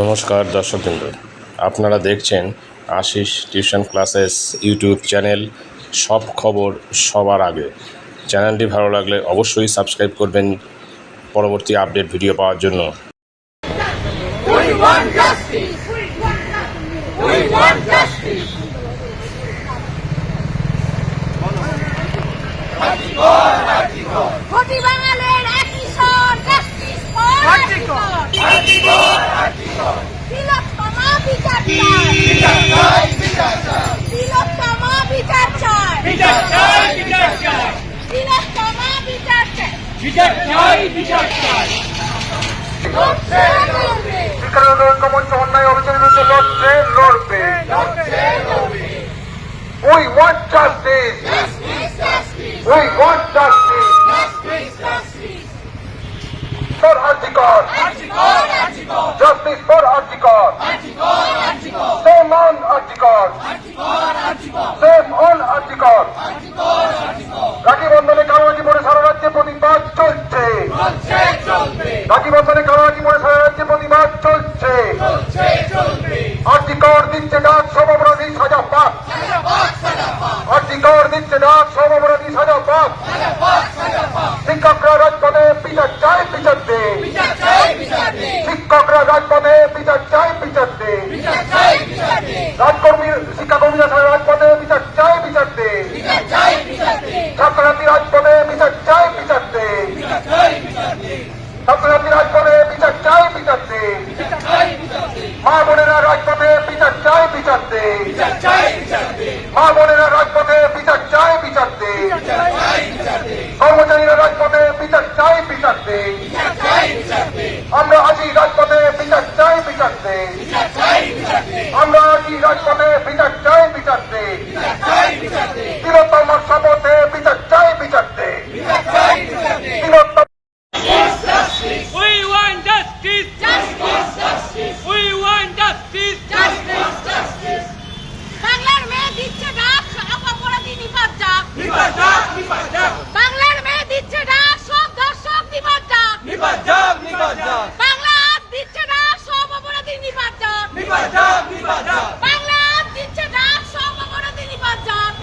নমস্কার দর্শকবৃন্দ। আপনারা দেখছেন Ashis tuition classes YouTube channel. সব খবর সবার আগে। চ্যানেলটি ভালো লাগলে অবশ্যই সাবস্ক্রাইব করবেন পরবর্তী আপডেট ভিডিও পাওয়ার জন্য। We want justice. We want justice. ঘটি বাঙালের একই স্বর জাস্টিস ফর তিলোত্তমা বিচার চাই তিলোত্তমা বিচার চাই তিলোত্তমা বিচার চাই লড়ছে, লড়বে। শিক্ষানগর ঐক্যমঞ্চ অন্যায় অভিযোগের বিরুদ্ধে লড়ছে লড়বে we want justice we want justice for RG Kar justice for RG Kar shame on RG Kar shame on RG Kar রাখি বন্ধনে কারোরাকি পরে সারা রাজ্যে প্রতিবাদ চলছে। রাখি বন্ধনে কারোরাকি পরে সারা রাজ্যে প্রতিবাদ চলছে। আর্জিকর দিচ্ছে ডাক সব অপরাধী সাজা পাক আর্জিকর দিচ্ছে ডাক সব অপরাধী সাজা পাক শিক্ষকরা রাজপথে বিচার চায় বিচার দে শিক্ষকরা রাজপথে বিচার চায় বিচার দে রাজকর্মী শিক্ষাকর্মীরা সারা রাজপথে বিচার চায় বিচার দে ছাত্রছাত্রী রাজপথে বিচার চায় বিচার দে ছাত্রছাত্রী রাজপথে বিচার চায় বিচার মা বোনেরা রাজপথে বিচার চায় বিচার মা বোনেরা রাজপথে বিচার চায় বিচার দে। কর্মচারীরা রাজপথে বিচার চায় বিচার দে। আমরা আছি রাজপথে বিচার চাই বিচার দে। আমরা আছি রাজপথে বিচার চাই বিচার তিলোত্তমার শপথে বিচার চাই বিচার দে তিলোত্তম We want justice. We want justice. বাংলার মেয়ে দিচ্ছে ডাক অপরাধী নিপাত যাক বাংলার মেয়ে দিচ্ছে ডাক সব দর্শক নিপাত যাক বাংলা আজ দিচ্ছে ডাক সব অপরাধী নিপাত যাক বাংলা আজ দিচ্ছে ডাক সব অপরাধী নিপাত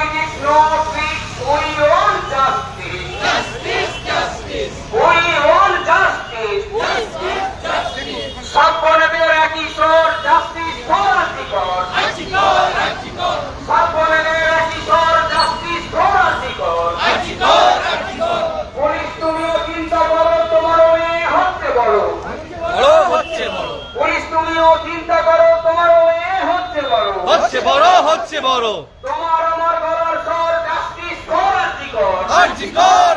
no politics no pick we want justice we want justice সব বনেদের একই স্বর জাস্টিস ফর আর্টিকল সব বনেদের একই স্বর জাস্টিস ফর আর্টিকল পুলিশ তুমিও চিন্তা করো তোমার মেয়ে হচ্ছে বড় পুলিশ তুমিও চিন্তা করো তোমার মেয়ে হচ্ছে বড় হচ্ছে বড় হচ্ছে বড় তোমার আর্জিকর